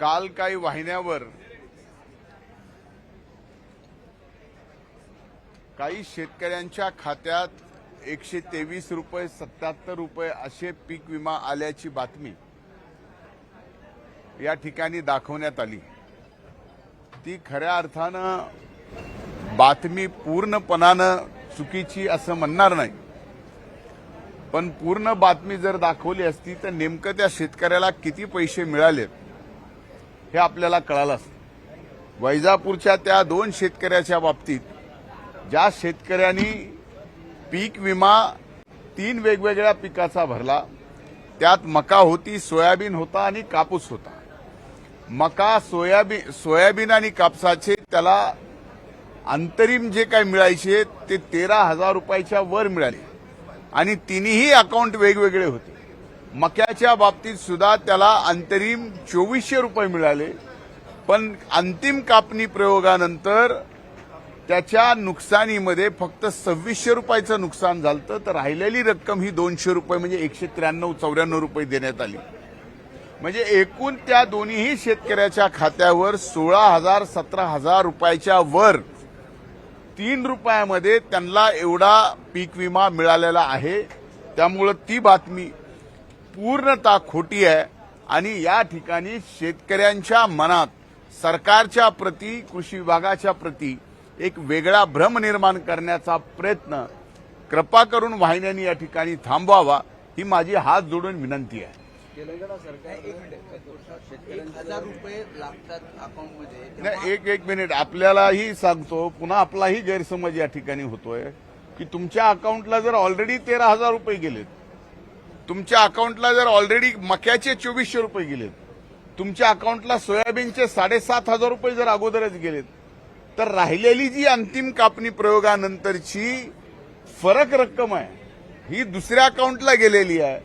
काल काही वाहिन्यावर काही शेतकऱ्यांच्या खात्यात एकशे तेवीस रुपये सत्याहत्तर रुपये असे पीक विमा आल्याची बातमी या ठिकाणी दाखवण्यात आली. ती खऱ्या अर्थानं बातमी पूर्णपणानं चुकीची असं म्हणणार नाही. पण पूर्ण बातमी जर दाखवली असती तर नेमकं त्या शेतकऱ्याला किती पैसे मिळालेत? हे आपल्याला कळालं असतं. वैजापूरच्या त्या दोन शेतकऱ्याच्या बाबतीत ज्या शेतकऱ्यांनी पीक विमा तीन वेगवेगळ्या पिकाचा भरला त्यात मका होती सोयाबीन होता आणि कापूस होता. मका सोयाबीन सोयाबीन आणि कापसाचे त्याला अंतरिम जे काय मिळायचे ते तेरा हजार रुपयाच्या वर मिळाले. आणि तिन्ही अकाउंट वेगवेगळे होते. मक्याच्या बाबतीत सुद्धा त्याला अंतरिम चोवीसशे रुपये मिळाले. पण अंतिम कापणी प्रयोगानंतर त्याच्या नुकसानीमध्ये फक्त सव्वीसशे रुपयाचं नुकसान झालं तर राहिलेली रक्कम ही दोनशे रुपये म्हणजे एकशे त्र्याण्णव चौऱ्याण्णव रुपये देण्यात आली. म्हणजे एकूण त्या दोन्हीही शेतकऱ्याच्या खात्यावर सोळा हजार सतरा हजार रुपयाच्या वर तीन रुपयामध्ये त्यांना एवढा पीक विमा मिळालेला आहे. त्यामुळं ती बातमी पूर्णतः खोटी आहे आणि या ठिकाणी शेतकऱ्यांच्या मनात सरकारच्या प्रती कृषी विभागाच्या प्रती एक वेगळा भ्रम निर्माण करण्याचा प्रयत्न कृपा करून वाहिन्यांनी या ठिकाणी थांबवावा ही माझी हात जोडून विनंती आहे. तेलंगणा सरकार एक हजार रुपये लागतात अकाउंटमध्ये. नाही एक एक मिनिट. आपल्यालाही सांगतो पुन्हा आपलाही गैरसमज या ठिकाणी होतोय की तुमच्या अकाउंटला जर ऑलरेडी तेरा हजार रुपये गेलेत तुमच्या अकाउंटला जर ऑलरेडी मक्याचे चोवीसशे रुपये गेलेत तुमच्या अकाउंटला सोयाबीनचे साडेसात हजार रुपये जर अगोदरच गेलेत तर राहिलेली जी अंतिम कापणी प्रयोगानंतरची फरक रक्कम आहे ही दुसऱ्या अकाउंटला गेलेली आहे.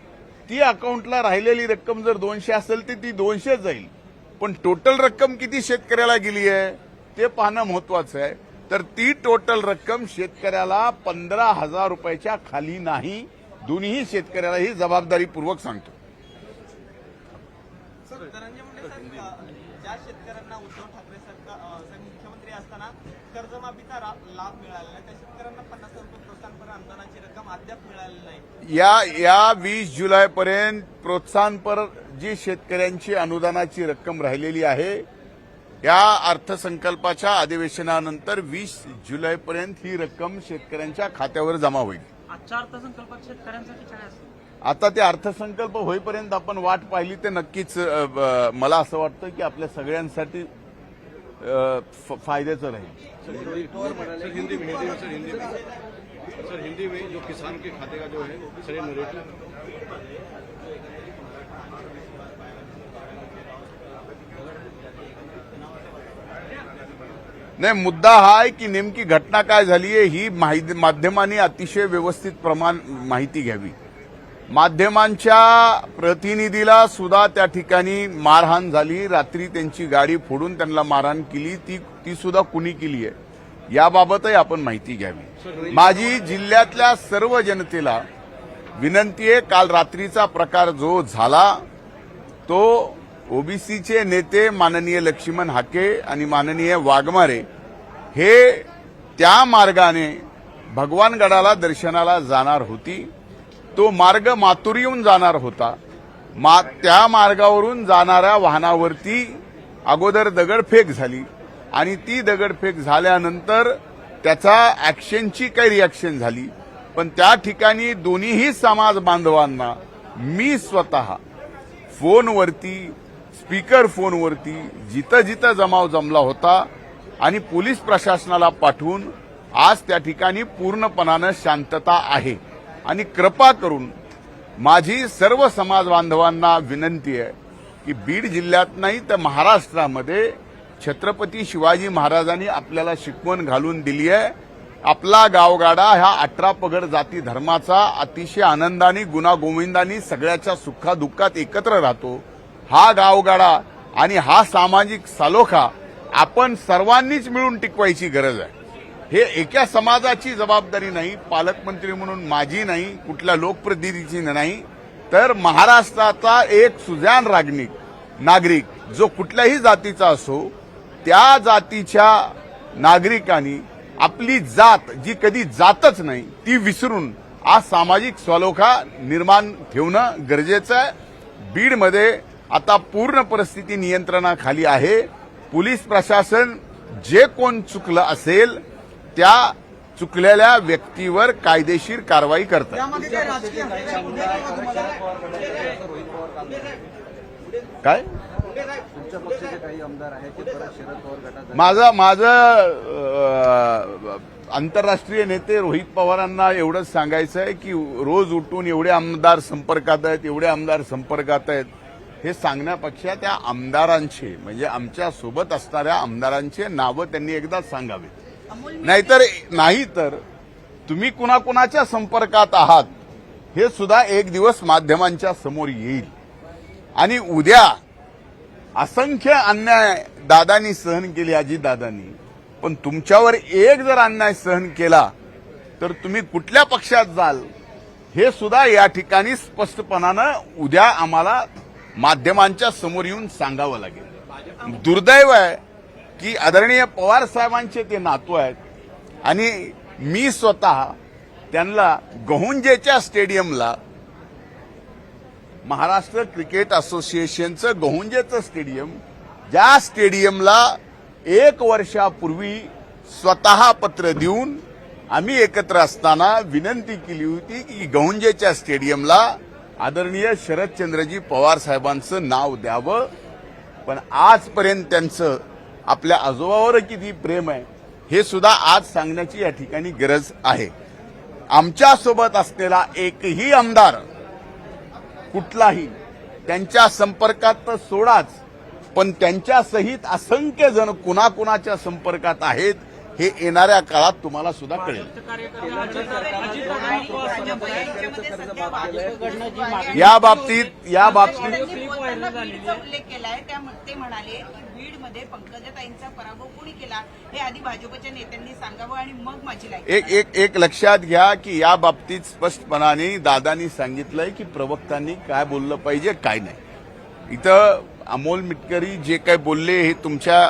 ती अकाउंटला राहिलेली रक्कम जर दोनशे असेल तर ती दोनशे जाईल. पण टोटल रक्कम किती शेतकऱ्याला गेली आहे ते पाहणं महत्वाचं आहे. तर ती टोटल रक्कम शेतकऱ्याला पंधरा हजार रुपयाच्या खाली नाही दोन्ही शेतकऱ्याला ही जबाबदारीपूर्वक सांगतो. सर धनंजय मुंडे साहेब अ, ज्या शेतकऱ्यांना उद्धव ठाकरे सरकार अ, साहेब मुख्यमंत्री असताना कर्जमाफीचा रा- लाभ मिळाला नाही त्या शेतकऱ्यांना पन्नास हजार रुपये प्रोत्साहनपर अनुदानाची रक्कम अद्याप मिळाली नाही. या या वीस जुलैपर्यंत प्रोत्साहनपर जी शेतकऱ्यांची अनुदानाची रक्कम राहिलेली आहे या अर्थसंकल्पाच्या अधिवेशनानंतर वीस जुलैपर्यंत ही रक्कम शेतकऱ्यांच्या खात्यावर जमा होईल. आजच्या अर्थसंकल्पात शेतकऱ्यांसाठी काय असेल आता ते अर्थसंकल्प होईपर्यंत आपण वाट पाहिली तर नक्कीच मला असं वाटतं की आपल्या सगळ्यांसाठी फायद्याचं राहील. सर हिंदी में हिंदी में सर हिंदी में सर हिंदी में जो किसान के खाते का जो है सर ये नाही मुद्दा हा आहे की नेमकी घटना काय झाली आहे ही माहिती माध्यमांनी अतिशय व्यवस्थित प्रमाण माहिती घ्यावी. माध्यमांच्या प्रतिनिधीला सुद्धा त्या ठिकाणी मारहाण झाली. रात्री त्यांची गाडी फोडून त्यांना मारहाण केली. ती ती सुद्धा कुणी केली आहे? याबाबतही आपण माहिती घ्यावी. माझी जिल्ह्यातल्या सर्व जनतेला विनंती आहे काल रात्रीचा प्रकार जो झाला तो ओबीसीचे नेते माननीय लक्ष्मण हाके आणि माननीय वाघमारे हे त्या मार्गाने भगवानगडाला दर्शनाला जाणार होती. तो मार्ग मातुरीहून जाणार होता. मा त्या मार्गावरून जाणाऱ्या वाहनावरती अगोदर दगडफेक झाली आणि ती दगडफेक झाल्यानंतर त्याचा ॲक्शनची काही रिॲक्शन झाली. पण त्या ठिकाणी दोन्हीही समाज बांधवांना मी स्वतः फोनवरती स्पीकर फोनवरती जिथं जिथं जमाव जमला होता आणि पोलीस प्रशासनाला पाठवून आज त्या ठिकाणी पूर्णपणानं शांतता आहे. आणि कृपा करून माझी सर्व समाज बांधवांना विनंती आहे की बीड जिल्ह्यात नाही तर महाराष्ट्रामध्ये छत्रपती शिवाजी महाराजांनी आपल्याला शिकवण घालून दिली आहे. आपला गावगाडा ह्या अठरा पगड जाती धर्माचा अतिशय आनंदाने गुणागोविंदाने सगळ्याच्या सुखादुःखात एकत्र राहतो. हा गावगाडा आणि हा सामाजिक सालोखा आपण सर्वांनीच मिळून टिकवायची गरज आहे. हे एका समाजाची जबाबदारी नाही पालकमंत्री म्हणून माझी नाही कुठल्या लोकप्रतिनिधीची नाही. तर महाराष्ट्राचा एक सुजान रागनिक नागरिक जो कुठल्याही जातीचा असो त्या जातीच्या नागरिकांनी आपली जात जी कधी जातच नाही ती विसरून आज सामाजिक स्वालोखा निर्माण ठेवणं गरजेचं आहे. बीडमध्ये आता पूर्ण परिस्थिती नियंत्रणाखाली आहे. पोलीस प्रशासन जे कोण चुकलं असेल त्या चुकलेल्या व्यक्तीवर कायदेशीर कारवाई करतात. काय तुमच्या पक्षाचे काही आमदार आहेत ते परत शरद पवार गटात माझं माझं आंतरराष्ट्रीय नेते रोहित पवारांना एवढंच सांगायचं आहे की रोज उठून एवढे आमदार संपर्कात आहेत एवढे आमदार संपर्कात आहेत. हे सांगण्यापेक्षा त्या आमदारांचे म्हणजे आमच्यासोबत असणाऱ्या आमदारांचे नावं त्यांनी एकदा सांगावे. नाहीतर नाही तर तुम्ही कुणाकुणाच्या संपर्कात आहात हे सुद्धा एक दिवस माध्यमांच्या समोर येईल. आणि उद्या असंख्य अन्याय दादानी सहन केले अजित दादानी पण तुमच्यावर एक जर अन्याय सहन केला तर तुम्ही कुठल्या पक्षात जाल हे सुद्धा या ठिकाणी स्पष्टपणानं उद्या आम्हाला माध्यमांच्या समोर येऊन सांगावं लागेल. दुर्दैव आहे की आदरणीय पवार साहेबांचे ते नातू आहेत आणि मी स्वतः त्यांना गहुंजेच्या स्टेडियमला महाराष्ट्र क्रिकेट असोसिएशनचं गहुंजेचं स्टेडियम ज्या स्टेडियमला एक वर्षापूर्वी स्वतः पत्र देऊन आम्ही एकत्र असताना विनंती केली होती की गहुंजेच्या स्टेडियमला आदरणीय शरदचंद्रजी पवार साहेबांचं नाव द्यावं. पण आजपर्यंत त्यांचं आपल्या आजोबावर किती प्रेम आहे हे सुद्धा आज सांगण्याची या ठिकाणी गरज आहे. आमच्यासोबत असलेला एकही आमदार कुठलाही त्यांच्या संपर्कात तर सोडाच पण त्यांच्यासहित असंख्य जण कुणाकुणाच्या संपर्कात आहेत हे येणाऱ्या काळात तुम्हाला सुद्धा कळेल. या बाबतीत या बाबतीत उल्लेख केलाय ते म्हणाले की बीडमध्ये पंकजाताईंचा पराभव कोणी केला हे आधी भाजपच्या नेत्यांनी सांगावं आणि मग माझी एक एक एक लक्षात घ्या की या बाबतीत स्पष्टपणाने दादानी सांगितलंय की प्रवक्त्यांनी काय बोललं पाहिजे काय नाही. इथं अमोल मिटकरी जे काय बोलले हे तुमच्या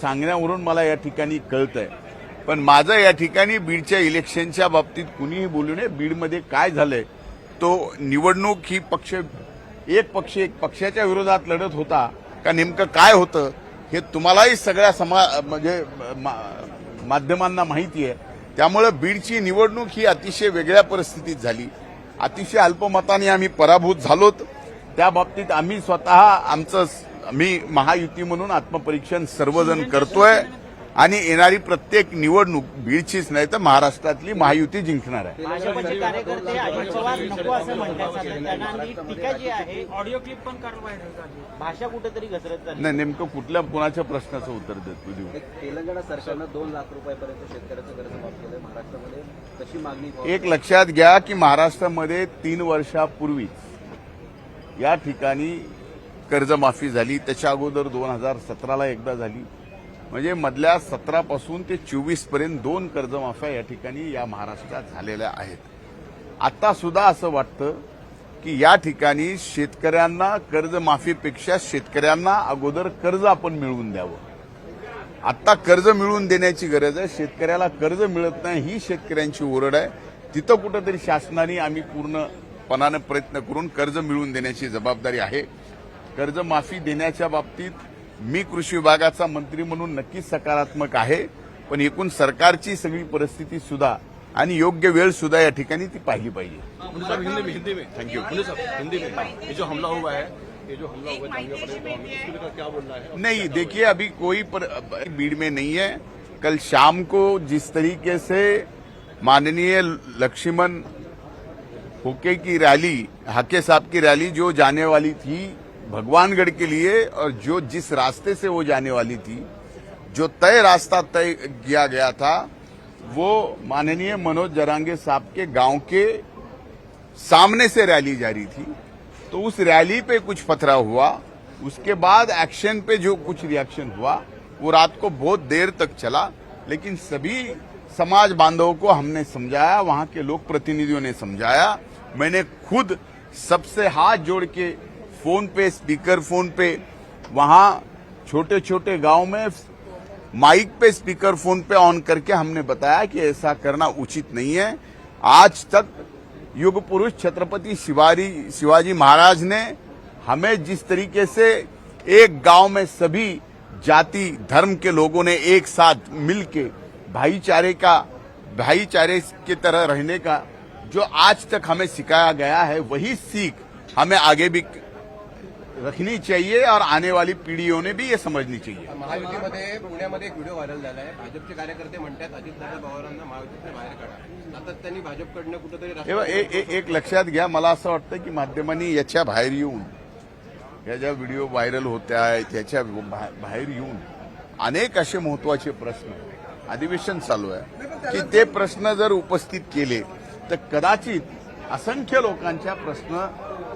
सांगण्यावरून मला या ठिकाणी कळतंय. पण माझं या ठिकाणी बीडच्या इलेक्शनच्या बाबतीत कुणीही बोलू नये. बीडमध्ये काय झालंय तो निवडणूक ही पक्ष एक पक्ष एक पक्षाच्या विरोधात लढत होता का नेमकं काय होतं हे तुम्हालाही सगळ्या समा म्हणजे मा- माध्यमांना माहिती आहे. त्यामुळं बीडची निवडणूक ही अतिशय वेगळ्या परिस्थितीत झाली. अतिशय अल्पमताने आम्ही पराभूत झालोत. त्या बाबतीत आम्ही स्वतः आमचं मी महायुती म्हणून आत्मपरीक्षण सर्वजण करतोय. आणि येणारी प्रत्येक निवडणूक बीडचीच नाही तर महाराष्ट्रातली महायुती जिंकणार आहे. भाजपचे कार्यकर्ते अजित पवार नको असं म्हणतात सातत्यानं आणि टीका जी आहे ऑडिओ क्लिप पण काल व्हायरल झाली भाषा कुठेतरी घसरत नाही नेमकं कुठल्या कुणाच्या प्रश्नाचं उत्तर देतो देऊ? एक तेलंगणा सरकारनं दोन लाख रुपयापर्यंत शेतकऱ्याचं कर्ज माफ केलंय. महाराष्ट्रामध्ये कशी मागणी एक लक्षात घ्या की महाराष्ट्रामध्ये तीन वर्षापूर्वीच या ठिकाणी कर्जमाफी झाली. त्याच्या अगोदर दोन हजार सतराला एकदा झाली. म्हणजे मधल्या सतरापासून ते चोवीसपर्यंत दोन कर्जमाफ्या या ठिकाणी या महाराष्ट्रात झालेल्या आहेत. आता सुद्धा असं वाटतं की या ठिकाणी शेतकऱ्यांना कर्जमाफीपेक्षा शेतकऱ्यांना अगोदर कर्ज आपण मिळवून द्यावं. आत्ता कर्ज मिळवून देण्याची गरज आहे. शेतकऱ्याला कर्ज मिळत नाही ही शेतकऱ्यांची ओरड आहे. तिथं कुठंतरी शासनाने आम्ही पूर्णपणानं प्रयत्न करून कर्ज मिळवून देण्याची जबाबदारी आहे. कर्जमाफी देण्याच्या बाबतीत मी कृषी विभागाचा मंत्री म्हणून नक्कीच सकारात्मक आहे पण एकूण सरकारची सगळी परिस्थिती सुद्धा आणि योग्य वेळ सुद्धा या ठिकाणी ती पाहिली पाहिजे. साहब हिंदी में हिंदी में. थैंक यू मुंडे साहब हिंदी में. ये जो हमला हुआ है ये जो हमला हुआ है जामिया परेड में उसको लेकर क्या बोलना है? नहीं देखिए अभी कोई पर, भीड़ में नहीं है। कल शाम को जिस तरीके से माननीय लक्ष्मण होके की रैली हाके साहब की रैली जो जाने वाली थी भगवानगढ़ के लिए और जो जिस रास्ते से वो जाने वाली थी, जो तय रास्ता तय किया गया था, वो माननीय मनोज जरांगे साहब के गाँव के सामने से रैली जारी थी। तो उस रैली पे कुछ पथरा हुआ, उसके बाद एक्शन पे जो कुछ रिएक्शन हुआ, वो रात को बहुत देर तक चला, लेकिन सभी समाज बांधवों को हमने समझाया, वहाँ के लोक प्रतिनिधियों ने समझाया। मैंने खुद सबसे हाथ जोड़ के फ़ोन पे, स्पीकर फ़ोन पे, वहाँ छोटे छोटे गाँव में माइक पे, स्पीकर फ़ोन पे ऑन करके हमने बताया कि ऐसा करना उचित नहीं है। आज तक युग पुरुष छत्रपति शिवाजी शिवाजी महाराज ने हमें जिस तरीके से एक गाँव में सभी जाति, धर्म के लोगों ने एक साथ मिलके भाईचारे का, भाईचारे के तरह रहने का जो आज तक हमें सिखाया गया है, वही सीख हमें आगे भी रखनी चाहिए और आने वाली पीढ़ियों ने भी ये समझनी चाहिए। महायुतीमध्ये पुण्यामध्ये एक व्हिडिओ व्हायरल झाला आहे भाजपचे कार्यकर्ते म्हणतात अजितदादा पवारांना महायुतीतून बाहेर काढा. आता त्यांनी भाजपकडनं कुठेतरी हे बघ, ए- ए- एक लक्षात घ्या मला असं वाटतं की माध्यमांनी याच्या बाहेर येऊन या ज्या व्हिडिओ व्हायरल होत्या आहेत याच्या बा- बाहेर येऊन अनेक असे महत्त्वाचे प्रश्न अधिवेशन चालू आहे. की ते प्रश्न जर उपस्थित केले तर कदाचित असंख्य लोकांच्या प्रश्न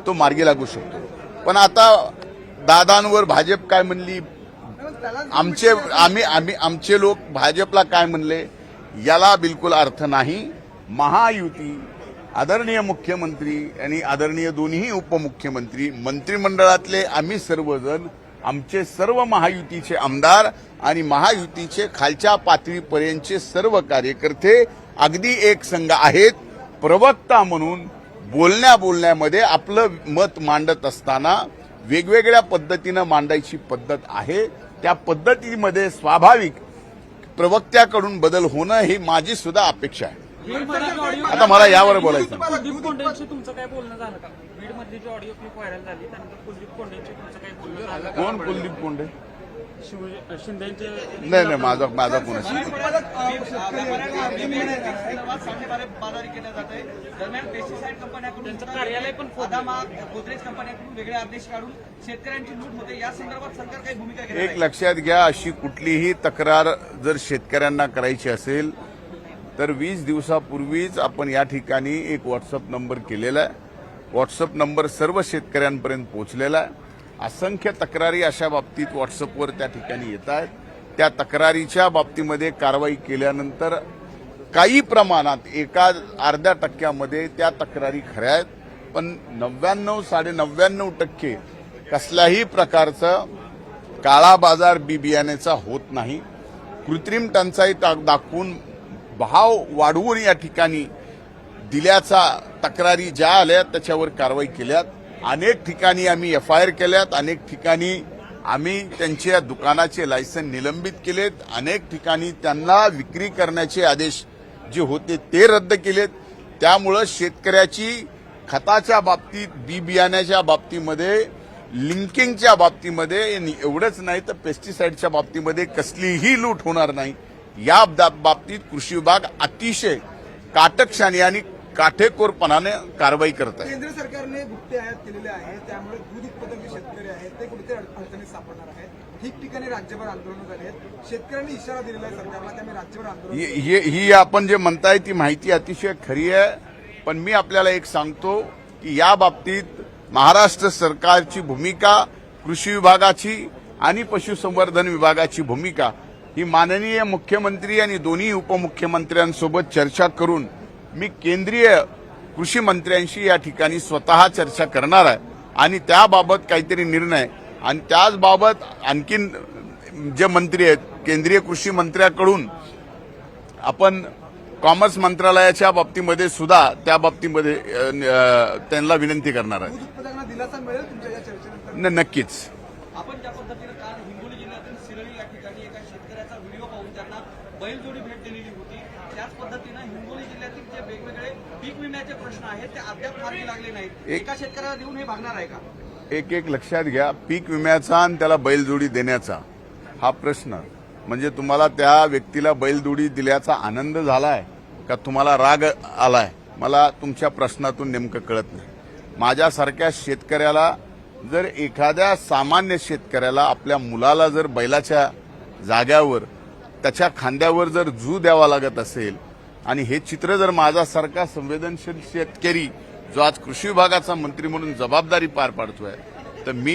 तो मार्गी लागू शकतो. पण आता दादांवर भाजप काय म्हणली? आमचे आम्ही आम्ही आमचे लोक भाजपला काय म्हणले? याला बिलकुल अर्थ नाही. महायुती आदरणीय मुख्यमंत्री आणि आदरणीय दोन्ही उपमुख्यमंत्री मंत्रिमंडळातले आम्ही सर्वजण आमचे सर्व महायुतीचे आमदार आणि महायुतीचे खालच्या पातळीपर्यंतचे सर्व कार्यकर्ते अगदी एक संघ आहेत. प्रवक्ता म्हणून बोलण्या बोलण्यामध्ये आपलं मत मांडत असताना वेगवेगळ्या पद्धतीनं मांडायची पद्धत आहे. त्या पद्धतीमध्ये स्वाभाविक प्रवक्त्याकडून बदल होणं ही माझी सुद्धा अपेक्षा आहे. आता मला यावर बोलायचं? कोण कुलदीप कोंडे? शिंदेचे नाही नाही माझा माझा कोणाशी संदर्भात साडेबारा बाजारी केल्या जात आहे. दरम्यान पेस्टिसाइड कंपन्याकडून त्यांचं कार्यालय पण फोडलं. अदामा गोदरेज कंपन्याकडून वेगळे आदेश काढून शेतकऱ्यांची लूट होते. या संदर्भात सरकार काही भूमिका घेणार एक? लक्षात घ्या अशी कुठलीही तक्रार जर शेतकऱ्यांना करायची असेल तर वीस दिवसापूर्वीच आपण या ठिकाणी एक व्हॉट्सअप नंबर केलेला आहे. व्हॉट्सअप नंबर सर्व शेतकऱ्यांपर्यंत पोहोचलेला आहे. असंख्य तक्रारी अशा बाबतीत व्हॉट्सअपवर त्या ठिकाणी येत आहेत. त्या तक्रारीच्या बाबतीमध्ये कारवाई केल्यानंतर काही प्रमाणात एका अर्ध्या टक्क्यामध्ये त्या तक्रारी खऱ्या आहेत. पण नव्याण्णव साडे नव्याण्णव टक्के कसल्याही प्रकारचं काळा बाजार बी बियाण्याचा होत नाही. कृत्रिम टंचाई दाखवून भाव वाढवून या ठिकाणी दिल्याचा तक्रारी ज्या आल्या त्याच्यावर कारवाई केल्यात. अनेक ठिकाणी आम्ही एफ आय आर केल्यात अनेक ठिकाणी आम्ही त्यांच्या दुकानाचे लायसन निलंबित केलेत अनेक ठिकाणी त्यांना विक्री करण्याचे आदेश जे होते ते रद्द केलेत. त्यामुळं शेतकऱ्याची खताच्या बाबतीत बी बियाण्याच्या बाबतीमध्ये लिंकिंगच्या बाबतीमध्ये एवढंच नाही तर पेस्टिसाईडच्या बाबतीमध्ये कसलीही लूट होणार नाही. या बाबतीत कृषी विभाग अतिशय काटकशाने आणि काटेकोरपणाने कारवाई करत आहे. केंद्र सरकारने गुप्ते आयात केलेले आहे त्यामुळे दूध उत्पादक जे शेतकरी आहेत ते कुठेतरी अडचणीत सापडणार आहेत. ठिकठिकाणी राज्यभर आंदोलनं झाली आहेत. शेतकऱ्यांनी इशारा दिलेला आहे सरकारला त्यामुळे राज्यभर आंदोलन ही आपण जे म्हणताय ती माहिती अतिशय खरी आहे. पण मी आपल्याला एक सांगतो की या बाबतीत महाराष्ट्र सरकारची भूमिका कृषी विभागाची आणि पशुसंवर्धन विभागाची भूमिका ही माननीय मुख्यमंत्री आणि दोन्ही उपमुख्यमंत्र्यांसोबत चर्चा करून मी केंद्रीय कृषी मंत्र्यांशी या ठिकाणी स्वतः चर्चा करणार आहे. आणि त्याबाबत काहीतरी निर्णय. आणि त्याचबाबत आणखीन जे मंत्री आहेत केंद्रीय कृषी मंत्र्याकडून आपण कॉमर्स मंत्रालयाच्या बाबतीमध्ये सुद्धा त्या बाबतीमध्ये त्यांना विनंती करणार आहे. दूध उत्पादकांना दिलासा मिळेल तुमच्या या चर्चेनंतर न- नक्कीच आपण ज्या पद्धतीनं काल हिंगोली जिल्ह्यातील सिरळी या ठिकाणी एका शेतकऱ्याचा व्हिडिओ पाहून त्यांना बैलजोडी भेट दिलेली होती त्याच पद्धतीनं हिंगोली जिल्ह्यातील जे वेगवेगळे पीक विम्याचे प्रश्न आहेत ते अद्याप मार्गी लागले नाहीत एक- एका लक्षात घ्या पीक विम्याचा आणि त्याला बैलजोडी देण्याचा. हा प्रश्न. म्हणजे तुम्हाला त्या व्यक्तीला बैलजोडी दिल्याचा आनंद झालाय का तुम्हाला राग आलाय? मला तुमच्या प्रश्नातून नेमकं कळत नाही. माझ्यासारख्या शेतकऱ्याला जर एखाद्या सामान्य शेतकऱ्याला आपल्या मुलाला जर बैलाच्या जाग्यावर त्याच्या खांद्यावर जर जू द्यावा लागत असेल आणि हे चित्र जर माझ्यासारखा संवेदनशील शेतकरी जो आज कृषी विभागाचा मंत्री म्हणून जबाबदारी पार पाडतोय तर मी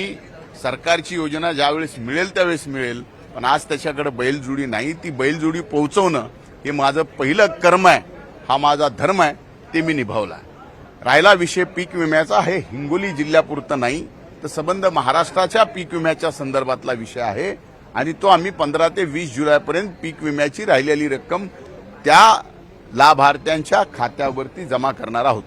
सरकारची योजना ज्यावेळेस मिळेल त्यावेळेस मिळेल. पण आज त्याच्याकडे बैलजोडी नाही ती बैलजोडी पोहोचवणं हे माझं पहिलं कर्म आहे. हा माझा धर्म आहे ते मी निभावला राहिला विषय पीक विम्याचा हे हिंगोली जिल्ह्यापुरतं नाही तर संबंध महाराष्ट्राच्या पीक विम्याच्या संदर्भातला विषय आहे. आणि तो आम्ही पंधरा ते वीस जुलैपर्यंत पीक विम्याची राहिलेली रक्कम त्या लाभार्थ्यांच्या खात्यावरती जमा करणार आहोत.